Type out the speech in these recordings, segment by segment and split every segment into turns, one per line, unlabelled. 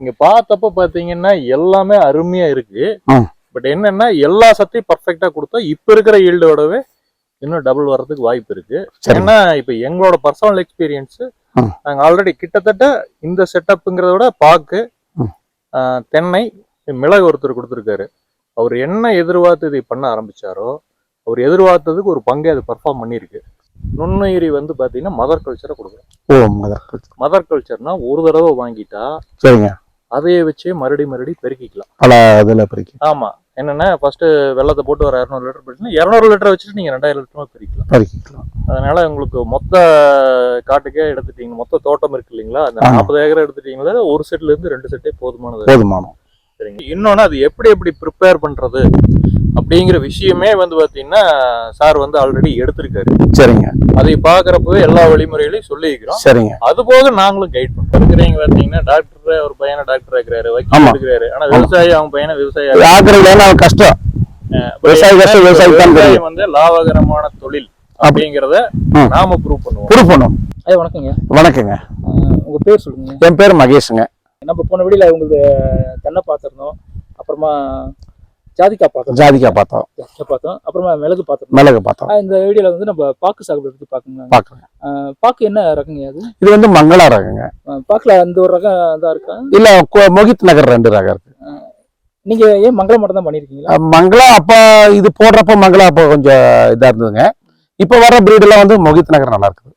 இங்க பார்த்தப்ப பாத்தீங்கன்னா எல்லாமே அருமையா இருக்கு. பட் என்னன்னா எல்லா சத்தையும் பர்ஃபெக்டா கொடுத்தா இப்ப இருக்கிற ஈல்டோடவே இன்னும் டபுள் வர்றதுக்கு வாய்ப்பு இருக்கு. ஏன்னா இப்ப எங்களோட பர்சனல் எக்ஸ்பீரியன்ஸ். நாங்க ஆல்ரெடி கிட்டத்தட்ட இந்த செட்டப்புங்கிறத விட பாக்கு தென்னை மிளகு ஒருத்தர் கொடுத்துருக்காரு. அவர் என்ன எதிர்பார்த்து இதை பண்ண ஆரம்பிச்சாரோ அவர் எதிர்பார்த்ததுக்கு ஒரு பங்கே அது பர்ஃபார்ம் பண்ணியிருக்கு. நுண்ணுயிரி வந்து பாத்தீங்கன்னா மதர் கல்ச்சரை கொடுக்குறோம்.
மதர்
கல்ச்சர்னா ஒரு தடவை வாங்கிட்டா
சரிங்க.
அதையே வச்சே மறுபடி மறுபடி பெருக்கிக்கலாம்.
இதுல பிரிக்கு.
ஆமா. என்னன்னா ஃபர்ஸ்ட் வெள்ளத்தை போட்டு ஒரு இரநூறு லிட்டர் போட்டுனா இரநூறு லிட்டர் வச்சுட்டு நீங்க ரெண்டாயிரம் லிட்டரா பெருக்கலாம்
பறிக்கலாம்
அதனால உங்களுக்கு மொத்த காட்டுக்கே எடுத்துட்டீங்க. மொத்த தோட்டம் இருக்கு இல்லைங்களா? அந்த
ஆமா.
நாற்பது ஏக்கர் எடுத்துட்டீங்களா ஒரு செட்ல இருந்து ரெண்டு செட்டே போதுமானது.
போதுமானம்
சரிங்க. இன்னொன்னு அது எப்படி எப்படி ப்ரிப்பேர் பண்றது? அப்படிங்கிற விஷயமே வந்து பாத்தீங்கன்னா சார் வந்து ஆல்ரெடி எடுத்திருக்காரு.
சரிங்க.
அதை பாக்குறப்பவே எல்லா வழிமுறைகளையும் சொல்லிக்கிறோம்
சரிங்க.
அது போக நாங்களும் கைட் பண்றோம். இருக்கிறவங்க பாத்தீங்கன்னா டாக்டர் ஒரு பையனை டாக்டர் இருக்கிறாரு வக்கீல். இருக்கிறாரு ஆனா விவசாயி அவங்க பையனை விவசாயி
ஆக்குறதுல அவன் கஷ்டம்? விவசாயி கஷ்டம் விவசாயி
வந்து லாபகரமான தொழில் அப்படிங்கறத. நாம ப்ரூவ் பண்ணுவோம்.
ப்ரூஃப் பண்ணும்
ஐயா வணக்கங்க.
வணக்கங்க.
உங்க பேர் சொல்லுங்க.
என் பேர் மகேஷுங்க.
நம்ம போன வீடியோல உங்களுக்கு தென்னை பார்த்துருந்தோம். அப்புறமா ஜாதிக்காய் பார்த்தோம்
ஜாதிக்காய் பார்த்தோம்
பார்த்தோம் அப்புறமா மிளகு பார்த்துருந்தோம்
மிளகு பார்த்தோம்
இந்த வீடியோல வந்து நம்ம பாக்கு சாகுபடி பத்தி பார்க்கணும்
பார்க்குறேங்க
அஹ் பாக்கு என்ன ரகங்க அது?
இது வந்து மங்களா ரகங்க.
பாக்குல அந்த ஒரு ரகம் தான் இருக்கா?
இல்ல மொகித் நகர் ரெண்டு ரகம் இருக்கு.
நீங்க ஏன் மங்களம் மட்டும் தான் பண்ணிருக்கீங்களா?
அஹ் மங்களா அப்ப இது போடுறப்ப மங்களா அப்போ கொஞ்சம் இதா இருந்ததுங்க. இப்ப வர எல்லாம் வந்து மொகித் நகர் நல்லா இருக்குது.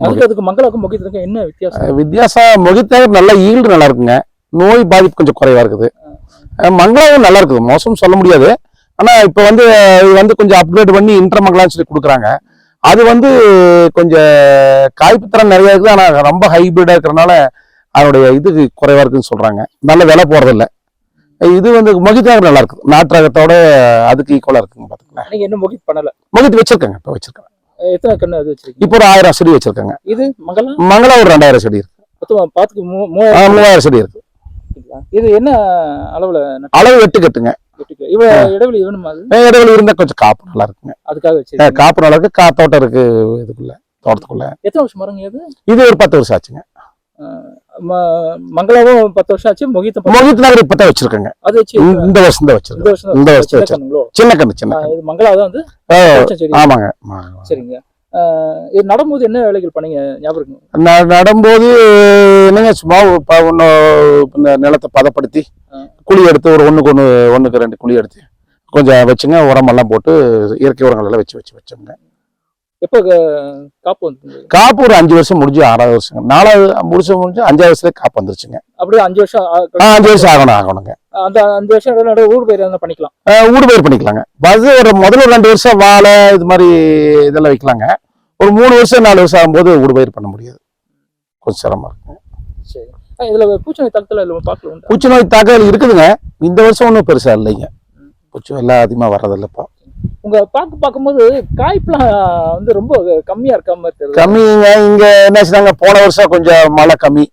அதுக்கு அதுக்கு மங்களாக்கும் முக்கியத்துக்கும் என்ன வித்தியாசம்?
வித்தியாசம் மொகித் நகர் நல்ல ஈல்டு நல்லா இருக்குங்க. நோய் பாதிப்பு கொஞ்சம் குறைவா இருக்குது. மங்களாவும் நல்லா இருக்குது. மோசம் சொல்ல முடியாது. ஆனா இப்ப வந்து இது வந்து கொஞ்சம் அப்கிரேட் பண்ணி இன்டர் மங்களான்னு சொல்லி கொடுக்குறாங்க. அது வந்து கொஞ்சம் காய்ப்புத்திறன் நிறைய இருக்குது. ஆனா ரொம்ப ஹைபிரிடா இருக்கிறனால அதனுடைய இது குறைவா இருக்குன்னு சொல்றாங்க. நல்ல விலை போறது இல்ல இது வந்து மொகித் நகர் நல்லா இருக்குது. நாட்டு அதுக்கு ஈக்குவலா இருக்குங்க பாத்துக்கலாம்
நீங்க இன்னும் முகித் பண்ணல?
மொகித் வச்சிருக்கேங்க. இப்ப வச்சிருக்கேன்
எத்தனை கண்ணு அது வச்சிருக்கீங்க?
இப்போ ஒரு ஆயிரம் செடி வச்சிருக்காங்க.
இது மங்களம்
மங்களா ஒரு ரெண்டாயிரம் செடி இருக்கு.
மொத்தம் மூவாயிரம்
மூவாயிரம் செடி இருக்கு.
இது என்ன அளவுல
அளவு எட்டு கட்டுங்க.
இடைவெளி வேணுமா
இடைவெளி இருந்தா கொஞ்சம் காப்பு நல்லா இருக்குங்க.
அதுக்காக வச்சிருக்கீங்க
காப்பு நல்லா இருக்கு. கா தோட்டம் இருக்கு இதுக்குள்ள தோட்டத்துக்குள்ள.
எத்தனை வருஷம் மரங்க இது?
இது ஒரு பத்து வருஷம் ஆச்சுங்க.
மங்களாவும் பத்து வருஷம் ஆச்சு பத்து-
மொகித் நகர் இப்பதான் வச்சிருக்கேங்க.
அது வச்சு
இந்த- வருஷம் தான்
வருஷம்
இந்த வருஷம்
சின்ன
வச்சு கண்ணு சின்ன
ஆ,
கண்ணு
இது மங்களா தான் வந்து?
ஆமாங்க.
சரிங்க. இது நடும்போது என்ன வேலைகள் பண்ணீங்க? ஞாபகம்
நடும்போது என்னங்க சும்மா இந்த நிலத்தை பதப்படுத்தி. குழி எடுத்து ஒரு ஒண்ணுக்கு ஒண்ணு ஒண்ணுக்கு ரெண்டு குழி எடுத்து கொஞ்சம் வச்சுங்க உரமெல்லாம் போட்டு இயற்கை உரங்கள் எல்லாம் வச்சு வச்சு வச்சோங்க.
எப்போ காப்பு வந்து
காப்பு ஒரு அஞ்சு வருஷம் முடிஞ்சு ஆறாவது வருஷம். நாலாவது முடிச்சு முடிஞ்சு அஞ்சாவது வருஷத்துல காப்பு வந்துருச்சுங்க.
அப்படியே அஞ்சு வருஷம்
அஞ்சு வருஷம் ஆகணும் ஆகணுங்க.
அந்த அஞ்சு வருஷம் நடுவுல ஊர் பயிர் பண்ணிக்கலாம்.
ஆஹ் ஊடு பயிர் பண்ணிக்கலாங்க. அது ஒரு முதல்ல ஒரு ரெண்டு வருஷம் வாழை இது மாதிரி இதெல்லாம் வைக்கலாங்க. ஒரு மூணு வருஷம் நாலு வருஷம் ஆகும்போது ஊடு பயிர் பண்ண முடியாது. கொஞ்சம் சிரமம் இருக்கும்
சரி. இதுல பூச்சி தளத்துல இல்லை பார்க்கல உண்டு?
பூச்சி நோய் தாக்கல் இருக்குதுங்க. இந்த வருஷம் ஒன்றும் பெருசா இல்லைங்க. பூச்சி எல்லாம் அதிகமாக வர்றதில்ல இப்போ.
உங்க பாக்கு பார்க்கும்போது காய்ப்புலாம் வந்து ரொம்ப கம்மியா இருக்க மாதிரி தெரியுது.
கம்மிங்க. இங்க என்ன செய்றாங்க? போன வருஷம் கொஞ்சம் மழை கம்மி.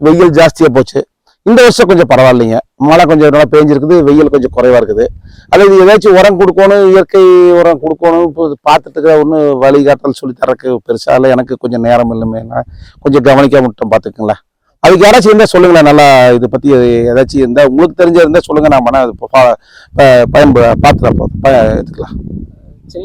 வெயில் ஜாஸ்தியா போச்சு. இந்த வருஷம் கொஞ்சம் பரவாயில்லைங்க. மழை கொஞ்சம் நல்லா பேஞ்சிருக்குது வெயில் கொஞ்சம் குறைவா இருக்குது. அது இது ஏதாச்சும் உரம் கொடுக்கணும் இயற்கை உரம் கொடுக்கணும் இப்போ பார்த்துட்டு ஒன்றும் வழிகாட்டல் சொல்லி தரக்கு பெருசா இல்லை எனக்கு கொஞ்சம் நேரம் இல்லைமே கொஞ்சம் கவனிக்காம விட்டோம் பார்த்துக்குங்களேன். அதுக்கு யாராச்சும் இருந்தால் சொல்லுங்களேன் நல்லா இதை பத்தி ஏதாச்சும் இருந்தால் உங்களுக்கு தெரிஞ்ச இருந்தால் சொல்லுங்க நான் மன பயன்ப பார்த்துதான் போதும். ப- எடுத்துக்கலாம்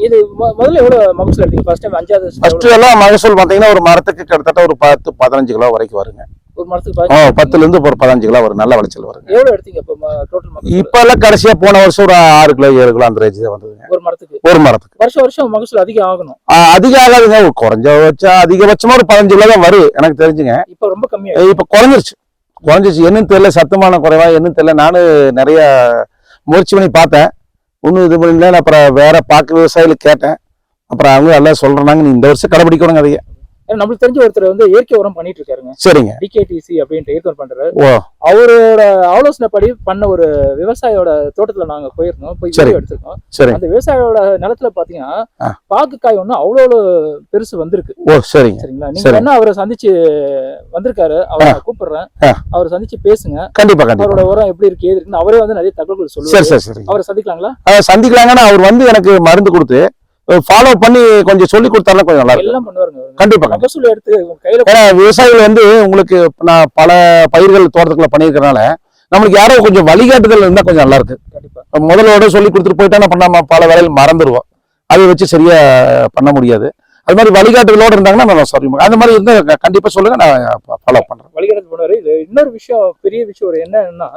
இது முதல்ல எவ்வளவு மகசூல் எடுத்தீங்க? ஃபர்ஸ்ட் டைம் அஞ்சாவது வருஷம்
ஃபர்ஸ்ட் எல்லாம் மகசூல் பார்த்தீங்கன்னா ஒரு மரத்துக்கு கிட்டத்தட்ட ஒரு பத்து பதினஞ்சு கிலோ வரைக்கும் வருங்க?
ஒரு மரத்துக்கு
ஓ
பதினஞ்சு
பத்துல இருந்து ஒரு பதினஞ்சு கிலோ வரும் நல்ல விளைச்சல் வருங்க.
எவ்வளவு எடுத்தீங்க இப்போ டோட்டல்
இப்ப எல்லாம் கடைசியா போன வருஷம் ஒரு ஆறு கிலோ ஏழு கிலோ அந்த ரேஞ்சு தான் வந்ததுங்க.
ஒரு மரத்துக்கு
ஒரு மரத்துக்கு
வருஷம் வருஷம் மகசூல் அதிகம் ஆகணும்.
அதிகம் ஆகாதுங்க. ஒரு குறைஞ்சபட்சம் அதிகபட்சமா ஒரு பதினஞ்சு கிலோ தான் வரும் எனக்கு தெரிஞ்சுங்க.
இப்போ ரொம்ப கம்மியா
ஏய், இப்ப குறைஞ்சிருச்சு. குறைஞ்சிருச்சு. என்னன்னு தெரியல சத்துமான குறைவா என்னன்னு தெரியல. நானும் நிறைய முயற்சி பண்ணி பார்த்தேன். ஒன்றும் இது பண்ணல. அப்புறம் வேற பாக்கு விவசாயிகளுக்கு கேட்டேன். அப்புறம் அவங்க எல்லாம் சொல்றாங்க. நீ இந்த வருஷம் கடைபிடிக்கணுங்க அதைய.
நம்மளுக்கு தெரிஞ்ச ஒருத்தர் வந்து இயற்கை உரம் பண்ணிட்டு இருக்காருங்க.
சரிங்க.
டிகேடிசி அப்படின்ட்டு இயற்கை உரம் பண்றாரு அவரோட ஆலோசனைப்படி பண்ண ஒரு விவசாயியோட தோட்டத்துல நாங்க போயிருந்தோம். போய். வீடியோ எடுத்திருக்கோம். அந்த விவசாயியோட நிலத்துல பாத்தீங்கன்னா
ஆ.
பாக்கு காய் ஒண்ணு அவ்வளவு பெருசு வந்திருக்கு.
ஓ சரிங்க.
சரிங்களா? நீங்க. என்ன அவரை சந்திச்சு வந்திருக்காரு. அவரை கூப்பிடுறேன். அவரை சந்திச்சு பேசுங்க.
கண்டிப்பா
அவரோட உரம் எப்படி இருக்கு ஏது இருக்குன்னு அவரே வந்து நிறைய தகவல்கள்
சரி
அவரை சந்திக்கலாங்களா?
சந்திக்கலாங்கன்னா அவர் வந்து எனக்கு மருந்து கொடுத்து ஃபாலோ பண்ணி கொஞ்சம் சொல்லி கொடுத்தாலும் கொஞ்சம் நல்லா இருக்கும்
எல்லாம் பண்ணுவாருங்க அவரு.
கண்டிப்பா கண்டிப்பா.
மகசூல் எடுத்து உங்க கையில
ஏன்னா விவசாயிகள் வந்து உங்களுக்கு நான் பல பயிர்கள் தோட்டத்துக்குள்ள பண்ணியிருக்கறனால நம்மளுக்கு யாரோ கொஞ்சம் வழிகாட்டுதல் இருந்தா கொஞ்சம் நல்லா இருக்கு
கண்டிப்பா
முதலோட சொல்லி கொடுத்துட்டு போயிட்டா என்ன பண்ணாம பல வேலைகள் மறந்துடுவோம் அதை வச்சு சரியா பண்ண முடியாது அது மாதிரி வழிகாட்டுதலோட இருந்தாங்கன்னா நம்ம சாரி அந்த மாதிரி இருந்தா க- கண்டிப்பா சொல்லுங்க நான் ஃபாலோ பண்றேன்.
வழிகாட்டு பண்ணுவாரு. இது இன்னொரு விஷயம் பெரிய விஷயம் ஒரு என்னன்னா.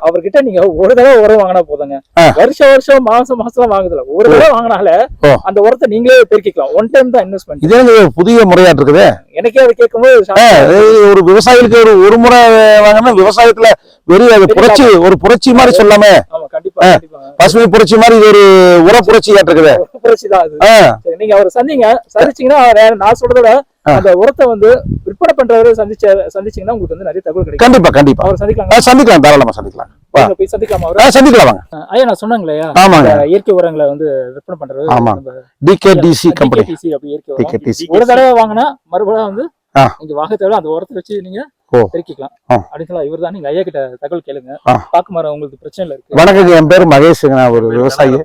அவர்கிட்ட நீங்க ஒரு தடவை உரம் வாங்கினா போதுங்க. வருஷம் வருஷம் மாசம் மாசம் வாங்குதுல. ஒரு தடவை வாங்கினால. அந்த உரத்தை நீங்களே பெருக்கிக்கலாம். ஒன் டைம் தான் இன்வெஸ்ட்மெண்ட்
இதே புதிய முறையாட்டு இருக்குது.
எனக்கே அதை கேட்கும்போது
ஒரு விவசாயிகளுக்கு ஒரு ஒரு முறை வாங்கினா விவசாயத்துல வெறும் அது புரட்சி ஒரு புரட்சி மாதிரி சொல்லாமே. பசுமை புரட்சி மாதிரி இது ஒரு உர புரட்சி
ஒரு புரட்சி தான் நீங்க அவரை சந்திங்க. சந்திச்சீங்கன்னா நான் சொல்றத. அந்த உரத்தை வந்து விற்பனை பண்றவரை சந்திச்ச சந்திச்சீங்கன்னா உங்களுக்கு வந்து நிறைய தகவல் கிடைக்கும்.
கண்டிப்பா கண்டிப்பா.
அவர் சந்திக்கலாம்
சந்திக்கலாம் தாராளமா சந்திக்கலாம்.
சந்திக்கலாமா அவரை?
சந்திக்கலாம் வாங்க.
ஐயா நான் சொன்னாங்களே.
ஆமாங்க.
இயற்கை உரங்களை வந்து விற்பனை பண்றது
ஆமா. டிகேடிசி கம்பெனி
DKTC அப்படி இயற்கை
டிகேடிசி
ஒரு தடவை வாங்கினா மறுபடியும் வந்து
ஆ.
நீங்க வாங்க தேவை அந்த உரத்தை வச்சு நீங்க. பெருக்கிக்கலாம். இவர் தான் நீங்க ஐயா கிட்ட தகவல் கேளுங்க. பாக்கு மரம் உங்களுக்கு பிரச்சனை இல்ல இருக்கு
என் பேர் மகேஷுங்க நான் ஒரு விவசாயி.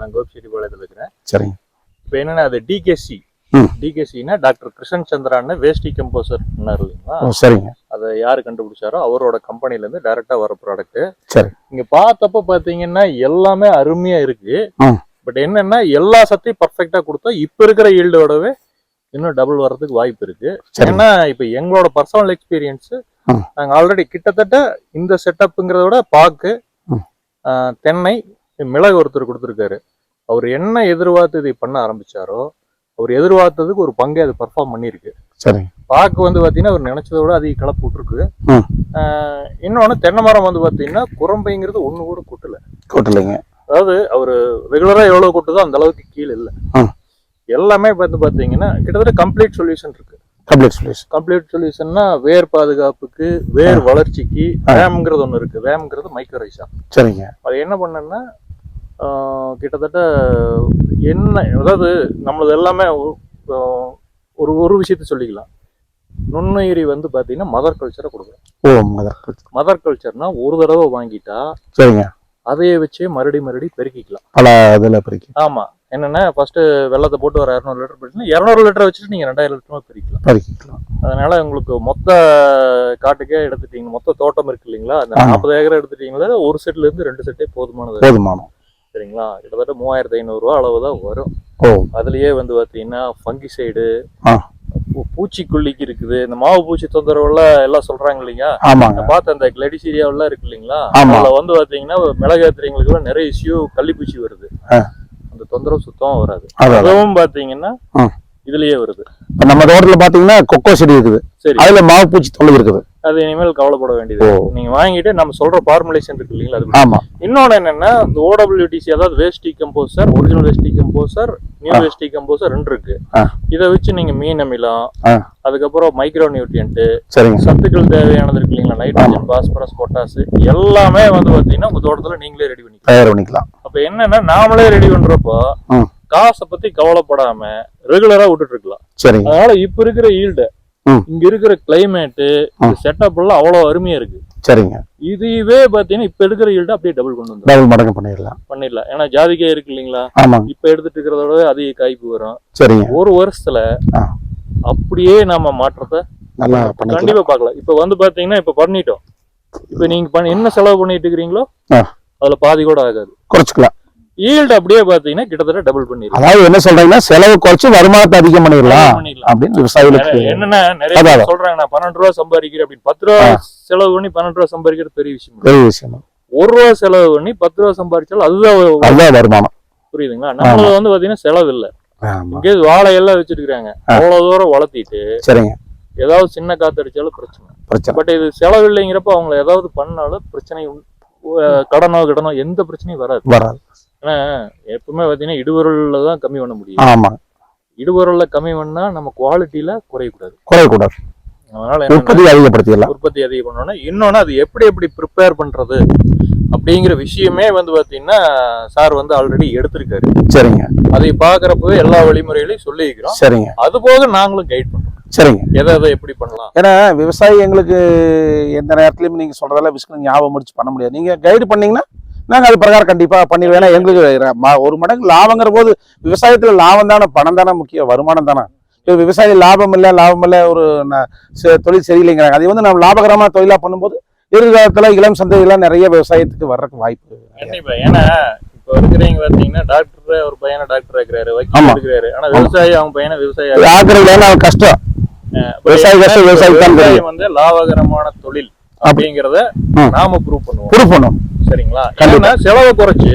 நான் கோபிச்செட்டிப்பாளையத்தில் இருக்கிறேன்.
சரிங்க.
இப்போ என்னன்னா அது டிகேசி. டிகேசினா டாக்டர் கிருஷ்ணன் சந்திரான்னு வேஸ்டி கம்போசர் இல்லைங்களா?
சரிங்க.
அதை யாரு கண்டுபிடிச்சாரோ அவரோட கம்பெனில இருந்து டைரக்டா வர ப்ராடக்ட்
சரி.
நீங்க பார்த்தப்ப பாத்தீங்கன்னா எல்லாமே அருமையா இருக்கு. பட் என்னன்னா எல்லா சத்தையும் பர்ஃபெக்டா கொடுத்தா இப்ப இருக்கிற ஈல்டோடவே இன்னும் டபுள் வர்றதுக்கு வாய்ப்பு இருக்கு. ஏன்னா இப்ப எங்களோட பர்சனல் எக்ஸ்பீரியன்ஸ். நாங்க ஆல்ரெடி கிட்டத்தட்ட இந்த செட்டப்புங்கிறத விட பாக்கு தென்னை மிளகு ஒருத்தர் கொடுத்துருக்காரு. அவர் என்ன எதிர்பார்த்து இதை பண்ண ஆரம்பிச்சாரோ அவர் எதிர்பார்த்ததுக்கு ஒரு பங்கே அது பர்ஃபார்ம் பண்ணியிருக்கு. பாக்கு வந்து பாத்தீங்கன்னா அவர் நினைச்சதை விட அதிக கலப்பு விட்டுருக்கு. இன்னொன்னு தென்னை மரம் வந்து பாத்தீங்கன்னா குரம்பைங்கிறது ஒண்ணு கூட கொட்டல.
கூட்டலைங்க.
அதாவது அவர் ரெகுலரா எவ்வளவு கொட்டுதோ அந்த அளவுக்கு கீழே இல்ல. எல்லாமே வந்து பாத்தீங்கன்னா கிட்டத்தட்ட கம்ப்ளீட் சொல்யூஷன் இருக்கு.
கம்ப்ளீட் சொல்யூஷன்
கம்ப்ளீட் சொல்யூஷன்னா வேர் பாதுகாப்புக்கு வேர் வளர்ச்சிக்கு வேம்ங்கிறது ஒன்று இருக்கு. வேம்ங்கிறது மைக்ரோரைசா
சரிங்க.
அது என்ன பண்ணேன்னா கிட்டத்தட்ட என்ன அதாவது நம்மளது எல்லாமே ஒரு ஒரு விஷயத்த சொல்லிக்கலாம். நுண்ணுயிரி வந்து பார்த்தீங்கன்னா மதர் கல்ச்சரை கொடுக்குறோம்
மதர்
மதர் கல்ச்சர்னா ஒரு தடவை வாங்கிட்டா
சரிங்க.
அதையே வச்சே மறுபடி மறுபடி பெருக்கிக்கலாம்.
பல இதுல பிரிக்கு.
ஆமா. என்னன்னா ஃபர்ஸ்ட் வெள்ளத்தை போட்டு ஒரு இரநூறு லிட்டர் போட்டுன்னா இரநூறு லிட்டர் வச்சுட்டு நீங்க ரெண்டாயிரம் லிட்டருமா பிரிக்கலாம்.
பறிக்கலாம்
அதனால உங்களுக்கு மொத்த காட்டுக்கே எடுத்துட்டீங்க மொத்த தோட்டம் இருக்கு இல்லைங்களா? அந்த. நாற்பது ஏக்கர் எடுத்துட்டீங்களா ஒரு செட்ல இருந்து ரெண்டு செட்டே போதுமானது.
போதுமானம்
சரிங்களா? கிட்டத்தட்ட மூவாயிரத்தி ஐநூறு ரூபா அளவு தான் வரும். அதுலயே வந்து பாத்தீங்கன்னா ஃபங்கிசைடு. பூச்சிக்கொல்லிக்கு இருக்குது. இந்த மாவு பூச்சி தொந்தரவுல எல்லாம் சொல்றாங்க இல்லைங்க நான் பார்த்த அந்த கிளடிசீரியாவெல்லாம் இருக்கு இல்லைங்களா. அதுல வந்து பாத்தீங்கன்னா மிளகு ஏத்துறவங்களுக்கு நிறைய இஷ்யூ கள்ளிப்பூச்சி வருது. தொந்தரவு சுத்தமா வராது அதுவும் பாத்தீங்கன்னா. இதுலயே வருது.
நம்ம தோட்டத்துல பாத்தீங்கன்னா கொக்கோ செடி இருக்குது.
சரி.
அதுல மாவு பூச்சி தொல்லை இருக்குது.
அது இனிமேல் கவலைப்பட வேண்டியது. நீங்க வாங்கிட்டு நம்ம சொல்ற ஃபார்முலேஷன் இருக்கு இல்லைங்களா அது?
ஆமா.
இன்னொன்னு என்னன்னா இந்த ஓடபிள்யூடிசி அதாவது waste composer original waste composer new. Waste composer ரெண்டு இருக்கு. இதை வச்சு நீங்க மீன் அமிலம். அதுக்கப்புறம் மைக்ரோ நியூட்ரியன்ட்
சரிங்க.
சத்துக்கள் தேவையானது இருக்கு இல்லைங்களா? நைட்ரஜன் பாஸ்பரஸ் பொட்டாஸ் எல்லாமே வந்து பாத்தீங்கன்னா உங்க தோட்டத்துல நீங்களே ரெடி பண்ணிக்கலாம்.
தயார் பண்ணிக்கலாம்.
அப்ப என்னன்னா நாமளே ரெடி பண்றப்போ. காசை பத்தி கவலைப்படாம ரெகுலரா விட்டுட்டு இருக்கலாம். அதனால இப்ப இருக்கிற ஈல்டு. இங்க இருக்கிற கிளைமேட் இந்த செட்டப் எல்லாம் அவ்வளவு அருமையா இருக்கு.
சரிங்க.
இதுவே பாத்தீங்கன்னா இப்ப எடுக்கிற ஈல்டு அப்படியே டபுள் கொண்டு வந்து
டபுள் மடங்கு பண்ணிடலாம்.
பண்ணிடலாம். ஏன்னா ஜாதிக்காய் இருக்கு இல்லைங்களா? இப்ப எடுத்துட்டு இருக்கிறதோட அதிக காய்ப்பு வரும்.
சரிங்க.
ஒரு வருஷத்துல. அப்படியே நாம மாற்றத்தை
நல்லா
கண்டிப்பா பார்க்கலாம். இப்ப வந்து பாத்தீங்கன்னா இப்ப பண்ணிட்டோம். இப்ப நீங்க என்ன செலவு பண்ணிட்டு இருக்கிறீங்களோ. அதுல பாதி கூட ஆகாது.
குறைச்சிக்கலாம்.
ஈல்டு அப்படியே பாத்தீங்கன்னா கிட்டத்தட்ட டபுள் பண்ணிடலாம்.
அதாவது என்ன சொல்றீங்கன்னா செலவு குறைச்சு வருமானத்தை அதிகம் பண்ணிடலாம் அப்படின்னு விவசாயிகளுக்கு
என்னன்னா நிறைய. சொல்றாங்க நான் பன்னெண்டு ரூபா சம்பாதிக்கிறேன் அப்படின்னு. பத்து ரூபா செலவு பண்ணி பன்னெண்டு ரூபா சம்பாதிக்கிறது பெரிய விஷயம்.
பெரிய விஷயம்?
ஒரு ரூபா செலவு பண்ணி பத்து ரூபா சம்பாதிச்சாலும் அதுதான்
அதுதான் வருமானம்.
புரியுதுங்களா? நம்மளது வந்து பாத்தீங்கன்னா செலவு இல்ல. வாழை எல்லாம் வச்சிருக்காங்க அவ்வளவு தூரம் வளர்த்திட்டு
சரிங்க.
ஏதாவது சின்ன காத்து அடிச்சாலும் பிரச்சனை.
பிரச்சனை.
பட் இது செலவு இல்லைங்கிறப்ப அவங்க ஏதாவது பண்ணாலும் பிரச்சனை கடனோ கடனோ எந்த பிரச்சனையும் வராது.
வராது.
ஏன்னா எப்பவுமே பாத்தீங்கன்னா இடுபொருள்ல தான் கம்மி பண்ண முடியும்.
ஆமா.
இடுபொருள்ல கம்மி பண்ணா நம்ம குவாலிட்டியில குறையக்கூடாது.
குறையக்கூடாது.
அதனால
உற்பத்தி அதிகப்படுத்திடலாம்.
உற்பத்தி அதிகம் பண்ணணும் இன்னொன்னு அது எப்படி எப்படி ப்ரிப்பேர் பண்றது அப்படிங்கிற விஷயமே வந்து பாத்தீங்கன்னா சார் வந்து ஆல்ரெடி எடுத்திருக்காரு.
சரிங்க.
அதை பாக்குறப்பவே எல்லா வழிமுறைகளையும் சொல்லியிருக்கிறோம்.
சரிங்க.
அது போக நாங்களும் கைட் பண்றோம்.
சரிங்க.
எதை எதை எப்படி பண்ணலாம்?
ஏன்னா விவசாயி எங்களுக்கு எந்த நேரத்துலயும் நீங்க சொல்றதெல்லாம் விஸ்கு ஞாபகம் முடிச்சு பண்ண முடியாது. நீங்க கைடு பண்ணீங்கன்னா நாங்க அது பிரகாரம் கண்டிப்பா பண்ணிடுவோம். ஏன்னா எங்களுக்கு ஒரு மடங்கு லாபங்கிற போது விவசாயத்துல லாபம் தானே பணம் தானே முக்கியம் வருமானம் தானே. இப்போ விவசாயி லாபம் இல்லை லாபம் இல்லை ஒரு தொழில் சரியில்லைங்கிறாங்க. அதை வந்து நம்ம லாபகரமான தொழிலா பண்ணும்போது எதிர்காலத்துல இளம் சந்தைகள்லாம் நிறைய விவசாயத்துக்கு வர்றதுக்கு வாய்ப்பு
கண்டிப்பா. ஏன்னா இப்ப இருக்கிறவங்க பாத்தீங்கன்னா டாக்டர் ஒரு பையனை டாக்டர் இருக்கிறாரு வக்கீல். இருக்கிறாரு ஆனா விவசாயி அவங்க பையனை விவசாயி
ஆக்குறது ஏன்னா கஷ்டம். விவசாயி கஷ்டம் விவசாயி
வந்து லாபகரமான தொழில். அப்படிங்கறத. நாம ப்ரூவ் பண்ணுவோம்.
ப்ரூஃப் பண்ணும்
சரிங்களா. ஏன்னா செலவை குறைச்சு.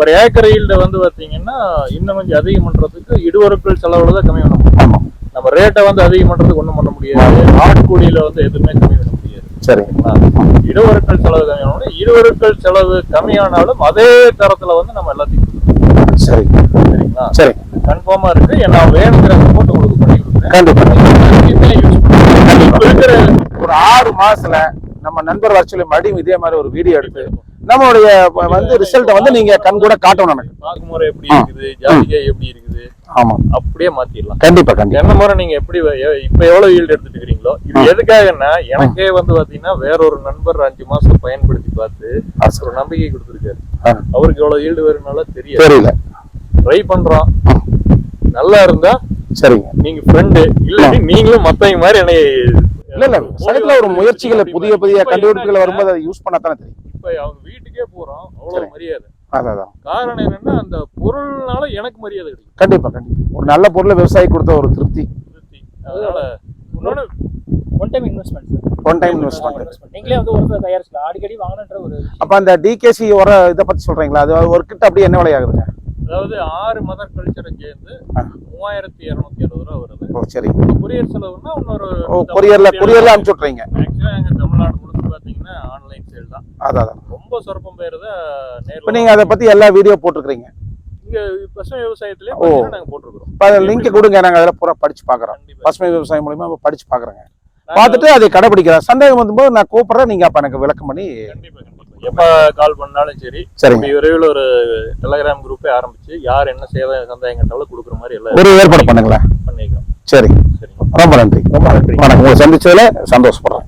ஒரு ஏக்கர் ஈல்ட வந்து பாத்தீங்கன்னா இன்னும் கொஞ்சம் அதிகம் பண்றதுக்கு இடுவருக்கள் செலவுல தான் கம்மி பண்ண முடியும். நம்ம ரேட்டை வந்து அதிகம் பண்றதுக்கு ஒண்ணும் பண்ண முடியாது. ஆட்கூலியில வந்து எதுவுமே கம்மி பண்ண முடியாது.
சரி.
சரிங்களா? இடுவருக்கள் செலவு கம்மியானாலும் இருவருக்கள் செலவு கம்மியானாலும் அதே தரத்துல வந்து நம்ம எல்லாத்தையும்.
சரி.
சரிங்களா?
சரி.
கன்ஃபார்மா இருக்கு. நான் வேணுங்கிற அமௌண்ட் உங்களுக்கு பண்ணி கொடுக்குறேன்.
கண்டிப்பா. ஒரு ஆறு மாசத்துல நம்ம நண்பர் வர சொல்லி மறுபடியும் இதே மாதிரி ஒரு வீடியோ எடுத்து நம்மளுடைய வந்து ரிசல்ட்டை வந்து நீங்க கண் கூட காட்டணும் எனக்கு.
பாக்குமுறை எப்படி இருக்குது ஜாதிகை எப்படி இருக்குது?
ஆமா.
அப்படியே மாத்திடலாம்.
கண்டிப்பா கண்டிப்பா.
என்ன முறை நீங்க எப்படி இப்ப எவ்வளவு ஈல்டு எடுத்துட்டு இருக்கீங்களோ இது எதுக்காகன்னா எனக்கே வந்து பாத்தீங்கன்னா வேற ஒரு நண்பர் அஞ்சு மாசம் பயன்படுத்தி பார்த்து ஒரு நம்பிக்கை கொடுத்துருக்காரு. அவருக்கு எவ்வளவு ஈல்டு வரும்னால தெரியாது.
தெரியல.
ட்ரை பண்றோம். நல்லா இருந்தா
சரிங்க.
நீங்க ஃப்ரெண்டு இல்லாட்டி நீங்களும் மத்தவங்க மாதிரி என்னை
இல்ல இல்ல. விவசாயத்துல ஒரு முயற்சிகளை புதிய புதிய கண்டுபிடிப்புகள் வரும்போது அதை யூஸ் பண்ணத்தானே தெரியும்.
இப்ப அவங்க வீட்டுக்கே போறோம் அவ்வளவு. மரியாதை.
அதான் அதான்.
காரணம் என்னன்னா அந்த பொருள்னால எனக்கு மரியாதை கிடைக்கும்.
கண்டிப்பா கண்டிப்பா. ஒரு நல்ல பொருளை விவசாயி கொடுத்த ஒரு திருப்தி.
திருப்தி. அதனால இன்னொன்னு
one time investment sir
one time investment
நீங்களே வந்து ஒருத்தர் தயாரிச்சுக்கலாம். அடிக்கடி வாங்கணுன்ற ஒரு
அப்ப அந்த டிகேசி உர இதை பத்தி சொல்றீங்களா? அது ஒரு கிட்ட அப்படியே என்ன விலை ஆகுதுங்க?
அதாவது ஆறு மதர் கல்ச்சரை சேர்ந்து. மூவாயிரத்தி இருநூத்தி அறுபது ரூபா வருது.
ஓ சரி.
கொரியர் செலவுன்னா இன்னொரு
கொரியர்ல கொரியர்ல அனுப்பிச்சு விட்றீங்க
ஆக்சுவலா எங்க தமிழ்நாடு முழுக்க பாத்தீங்கன்னா ஆன்லைன் சேல் தான்.
அதான் அதான்.
ரொம்ப சொற்பம் பேர் தான்
இப்ப
நேர்ல
நீங்க அதை பத்தி எல்லா வீடியோ போட்டுருக்கீங்க
இங்க பசுமை விவசாயத்திலே
ஓ.
பாத்தீங்கன்னா நாங்க போட்டிருக்கிறோம்.
இப்ப லிங்க் கொடுங்க நாங்க அதில் பூரா படிச்சு பாக்குறோம்.
கண்டிப்பா.
பசுமை விவசாயம் மூலியமா இப்ப படிச்சு பாக்குறேங்க.
நாங்க
பார்த்துட்டு அதை கடைபிடிக்கிறேன் சந்தேகம் வரும்போது நான் கூப்பிடுறேன். நீங்க அப்ப எனக்கு விளக்கம் பண்ணி
கண்டிப்பா கண்டிப்பா. எப்ப கால் பண்ணாலும் சரி இப்ப விரைவில் ஒரு டெலகிராம் குரூப்பே ஆரம்பிச்சு யார் என்ன சேவை சந்தேகம் கேட்டாலும் கொடுக்குற மாதிரி எல்லாம்
ஒரு ஏற்பாடு பண்ணுங்களேன்
பண்ணிக்கலாம்
சரி.
சரிங்க.
ரொம்ப நன்றி.
ரொம்ப நன்றி.
வணக்கம். உங்களை சந்திச்சதுல சந்தோஷப்படுறேன்.